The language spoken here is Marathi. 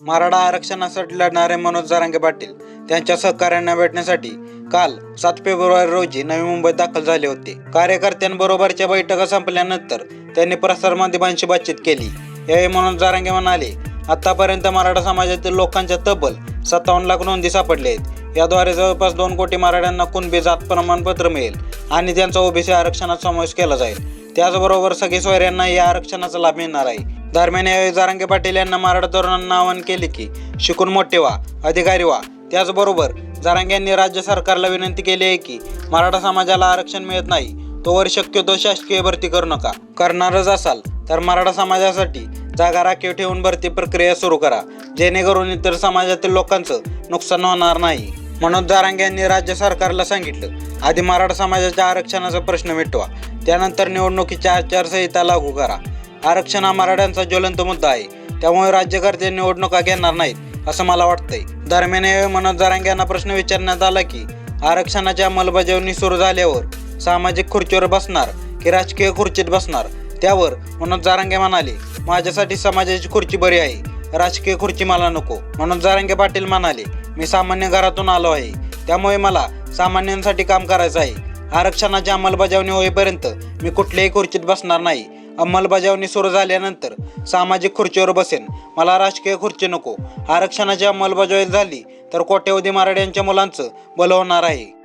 मराठा आरक्षणासाठी लढणारे मनोज जरांगे पाटील त्यांच्या सहकार्यांना भेटण्यासाठी काल सात फेब्रुवारी रोजी नवी मुंबईत दाखल झाले होते. कार्यकर्त्यांबरोबरच्या बैठका संपल्यानंतर त्यांनी प्रसारमाध्यमांशी बातचीत केली. यावेळी मनोज जारांगे म्हणाले आतापर्यंत मराठा समाजातील लोकांच्या तब्बल सत्तावन्न लाख नोंदी सापडल्या आहेत. याद्वारे जवळपास दोन कोटी मराठ्यांना कुणबी जात प्रमाणपत्र मिळेल आणि त्यांचा ओबीसी आरक्षणात समावेश केला जाईल. त्याचबरोबर सगळे सोयऱ्यांना या आरक्षणाचा लाभ मिळणार आहे. दरम्यान यावेळी जारांगे पाटील यांना मराठा तरुणांना आवाहन केले की शिकून मोठे व्हा अधिकारी व्हा. त्याचबरोबर जारांगे यांनी राज्य सरकारला विनंती केली आहे की मराठा समाजाला आरक्षण मिळत नाही तोवर शक्यतो शासकीय भरती करू नका. करणारच असाल तर मराठा समाजासाठी जागा राखीव ठेवून भरती प्रक्रिया सुरू करा. जेणेकरून इतर समाजातील लोकांचं नुकसान होणार नाही. म्हणून जारांगे यांनी राज्य सरकारला सांगितलं आधी मराठा समाजाच्या आरक्षणाचा प्रश्न मिटवा. त्यानंतर निवडणुकीच्या आचारसंहिता लागू करा. आरक्षण हा मराठ्यांचा ज्वलंत मुद्दा आहे. त्यामुळे राज्यकर्ते निवडणुका घेणार नाहीत असं मला वाटतंय. दरम्यान यावेळी मनोज जारांगे यांना प्रश्न विचारण्यात आला की आरक्षणाची अंमलबजावणी सुरू झाल्यावर सामाजिक खुर्चीवर बसणार की राजकीय खुर्चीत बसणार? त्यावर मनोज जारांगे म्हणाले माझ्यासाठी समाजाची खुर्ची बरी आहे. राजकीय खुर्ची मला नको. मनोज जारांगे पाटील म्हणाले मी सामान्य घरातून आलो आहे. त्यामुळे मला सामान्यांसाठी काम करायचं आहे. आरक्षणाची अंमलबजावणी होईपर्यंत मी कुठल्याही खुर्चीत बसणार नाही. अंमलबजावणी सुरू झाल्यानंतर सामाजिक खुर्चीवर बसेन. मला राजकीय खुर्ची नको. आरक्षणाची अंमलबजावणी झाली तर कोट्यवधी मराठ्यांच्या मुलांचं बल होणार आहे.